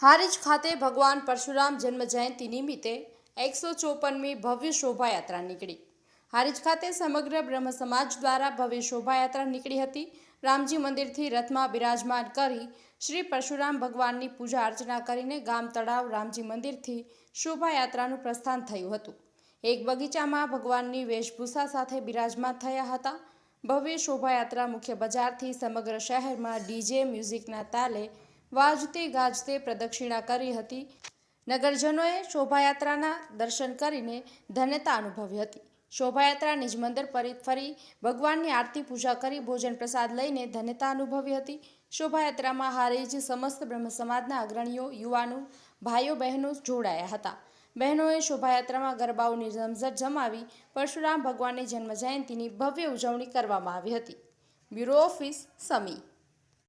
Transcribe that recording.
હારીજ ખાતે ભગવાન પરશુરામ જન્મ જયંતિ નિમિત્તે એકસો ચોપનમી ભવ્ય શોભાયાત્રા નીકળી. હારીજ ખાતે સમગ્ર બ્રહ્મ સમાજ દ્વારા ભવ્ય શોભાયાત્રા નીકળી હતી. રામજી મંદિરથી રથમાં બિરાજમાન કરી શ્રી પરશુરામ ભગવાનની પૂજા અર્ચના કરીને ગામ તળાવ રામજી મંદિરથી શોભાયાત્રાનું પ્રસ્થાન થયું હતું. એક બગીચામાં ભગવાનની વેશભૂષા સાથે બિરાજમાન થયા હતા. ભવ્ય શોભાયાત્રા મુખ્ય બજારથી સમગ્ર શહેરમાં ડીજે મ્યુઝિકના તાલે વાજતે ગાજતે પ્રદક્ષિણા કરી હતી. નગરજનોએ શોભાયાત્રાના દર્શન કરીને ધન્યતા અનુભવી હતી. શોભાયાત્રા નિજ મંદિર પરી ફરી ભગવાનની આરતી પૂજા કરી ભોજન પ્રસાદ લઈને ધન્યતા અનુભવી હતી. શોભાયાત્રામાં હારેજ સમસ્ત બ્રહ્મ સમાજના અગ્રણીઓ, યુવાનો, ભાઈઓ, બહેનો જોડાયા હતા. બહેનોએ શોભાયાત્રામાં ગરબાઓની રમઝટ જમાવી પરશુરામ ભગવાનની જન્મ જયંતિની ભવ્ય ઉજવણી કરવામાં આવી હતી. Bureau office Sami.